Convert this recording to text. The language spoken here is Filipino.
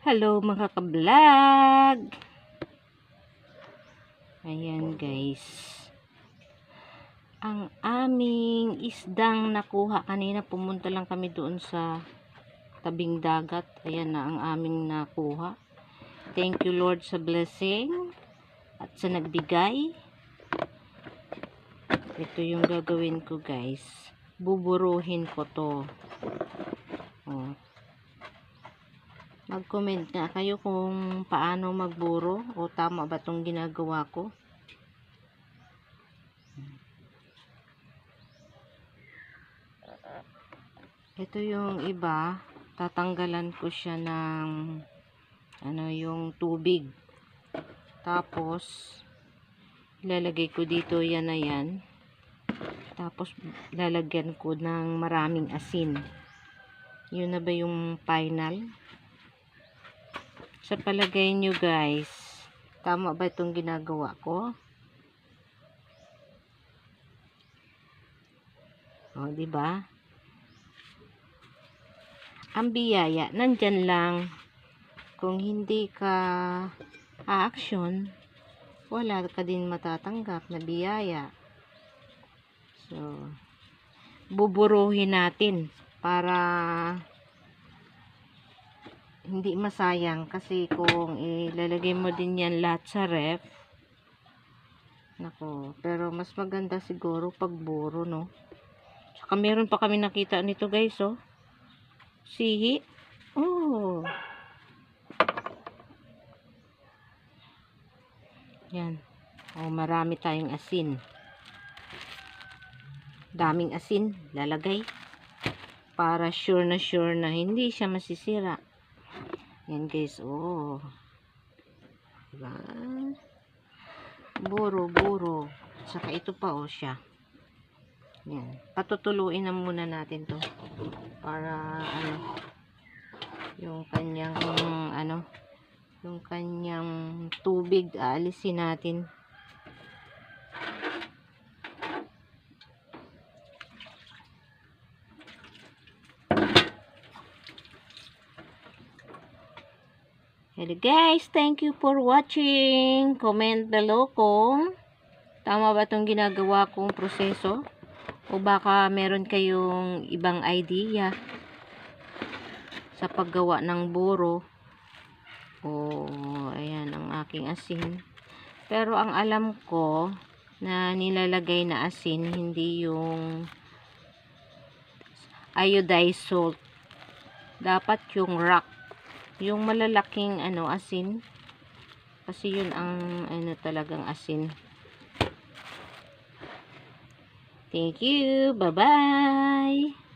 Hello mga ka-vlog! Ayan guys. Ang aming isdang nakuha. Kanina pumunta lang kami doon sa tabing dagat. Ayan na ang aming nakuha. Thank you Lord sa blessing at sa nagbigay. Ito yung gagawin ko guys. Buburuhin ko to. Oh. Mag-comment nga kayo kung paano magburo o tama ba itong ginagawa ko. Ito yung iba, tatanggalan ko siya ng ano yung tubig. Tapos ilalagay ko dito yan na yan. Tapos lalagyan ko ng maraming asin. Yun na ba yung final? Sa palagay nyo guys, tama ba itong ginagawa ko? O, di ba? Ang biyaya, nandyan lang. Kung hindi ka a-action, wala ka din matatanggap na biyaya. So, buburuhin natin para hindi masayang kasi kung ilalagay mo din yan lahat sa ref nako pero mas maganda siguro pag buro no? Saka meron pa kami nakita nito guys oh. Sihi. Oh. Yan. Oh marami tayong asin. Daming asin lalagay para sure na sure na hindi siya masisira yan guys, oh. Diba? Buro, buro. Saka ito pa, oh, siya. Yan. Patutuluin na muna natin to. Para, ano, yung kanyang, ano, yung kanyang tubig, aalisin natin. Hello guys, thank you for watching. Comment below kung tama ba itong ginagawa kong proseso o baka meron kayong ibang idea sa paggawa ng buro. O ayan ang aking asin. Pero ang alam ko na nilalagay na asin hindi yung iodized salt. Dapat yung rock yung malalaking ano asin. Kasi yun ang ano talagang asin. Thank you. Bye bye